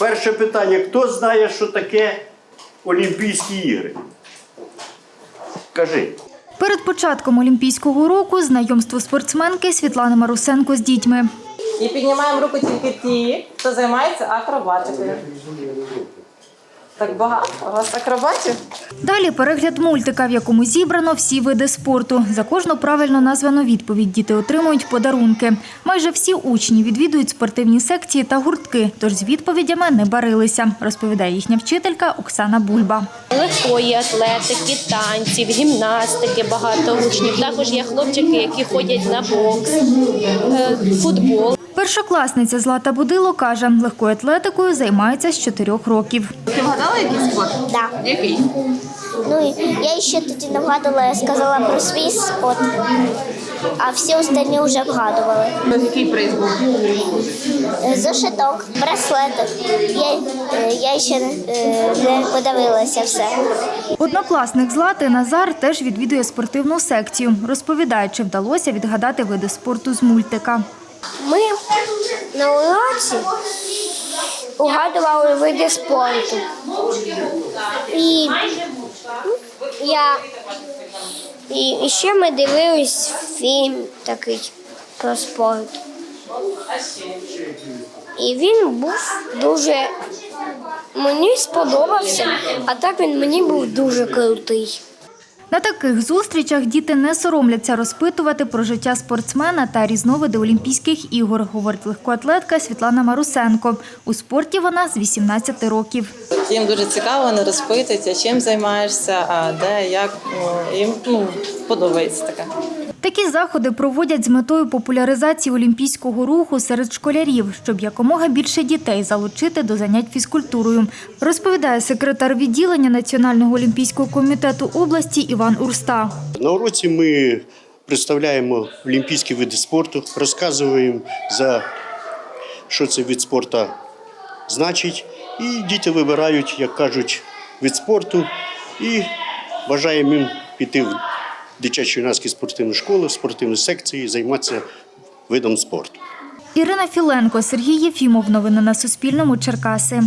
Перше питання: хто знає, що таке Олімпійські ігри? Кажи. Перед початком Олімпійського року знайомство спортсменки Світлани Марусенко з дітьми. І піднімаємо руку тільки ті, хто займається акробатикою. Так багато у вас акробатів? Далі перегляд мультика, в якому зібрано всі види спорту. За кожну правильно названу відповідь діти отримують подарунки. Майже всі учні відвідують спортивні секції та гуртки, тож з відповідями не барилися, розповідає їхня вчителька Оксана Бульба. легкої атлетики, танців, гімнастики багато учнів. Також є хлопчики, які ходять на бокс, е, футбол. Першокласниця Злата Будило каже, легкою атлетикою займається з чотирьох років. Ти вгадала який спорт? Да. Який? Ну, я еще тоді не вгадувала, я сказала про свій спот, а всі остальні вже вгадували. Який приз був? Зошиток, браслетик. Я, я ще е, не подивилася все. Однокласник Злати Назар теж відвідує спортивну секцію. Розповідає, чи вдалося відгадати види спорту з мультика. Ми на уроці угадували види спорту. І я і, ще ми дивились фільм такий про спорт. І він був дуже мені сподобався, а так він мені був дуже крутий. На таких зустрічах діти не соромляться розпитувати про життя спортсмена та різновиди Олімпійських ігор, говорить легкоатлетка Світлана Марусенко. У спорті вона з 18 років. Їм дуже цікаво, вони розпитують, чим займаєшся, а де, як. Ну, їм ну, подобається таке. Такі заходи проводять з метою популяризації олімпійського руху серед школярів, щоб якомога більше дітей залучити до занять фізкультурою, розповідає секретар відділення Національного олімпійського комітету області Іван Урста. На уроці ми представляємо олімпійські види спорту, розказуємо за що цей вид спорту значить. І діти вибирають, як кажуть, вид спорту і бажаємо їм піти в дитячу юнацьку спортивну школу, в спортивну займатися видом спорту. Ірина Філенко, Сергій Єфімов. Новини на Суспільному. Черкаси.